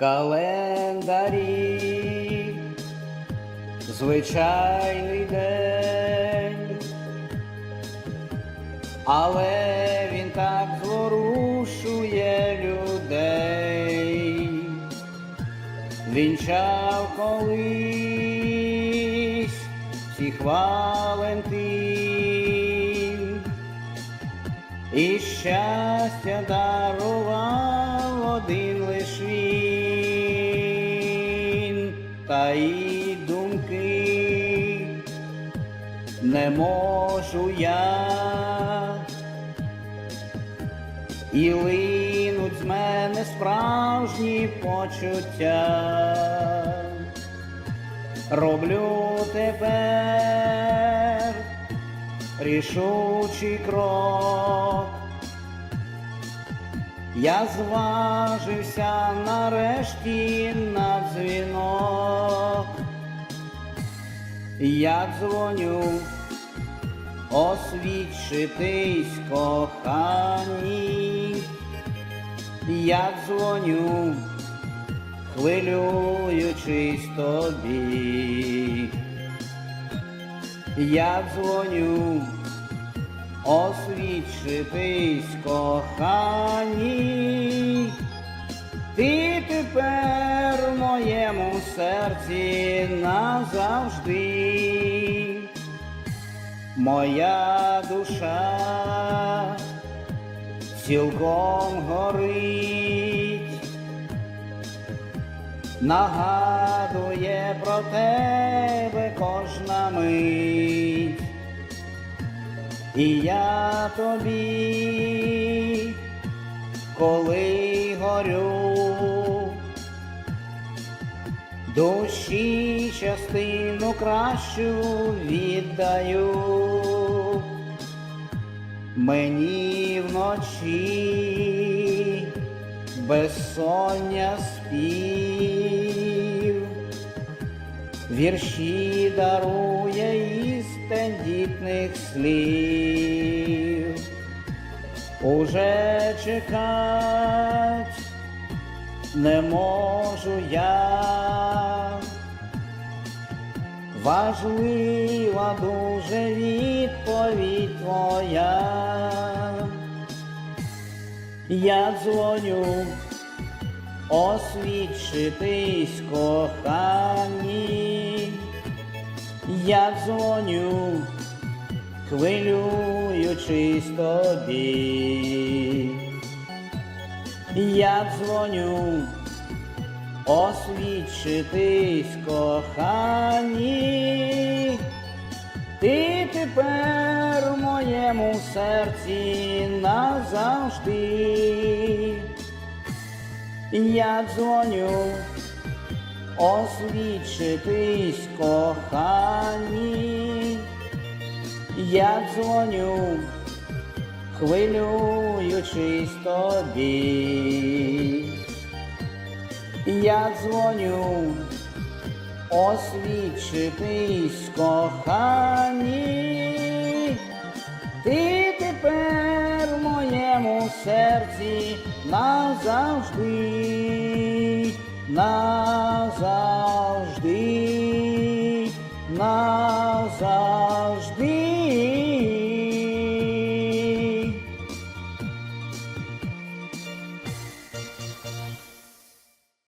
календарі, звичайний день, але він так зворушує людей, вінчав колись всіх Валентин. І щастя дарував один лиш та і думки не можу я, і линуть з мене справжні почуття. Роблю тепер рішучий крок. Я зважився нарешті на дзвінок. Я дзвоню освідчитись кохані. Я дзвоню, хвилюючись тобі. Я дзвоню, освідчитись кохані, ти тепер в моєму серці назавжди, моя душа цілком горить. Нагадує про тебе кожна мить, і я тобі, коли горю, душі частину кращу віддаю. Мені вночі безсоння спів, вірші дарує із тендітних слів, уже чекать не можу я. Важлива дуже відповідь твоя. Я дзвоню освідчитись кохані. Я дзвоню, хвилюючись тобі. Я дзвоню освідчитись кохані. Ти тепер в моєму серці назавжди. Я дзвоню освідчитись кохані. Я дзвоню, хвилюючись тобі. Я дзвоню освідчитись кохані. Ти тепер в моєму серці назавжди, назавжди.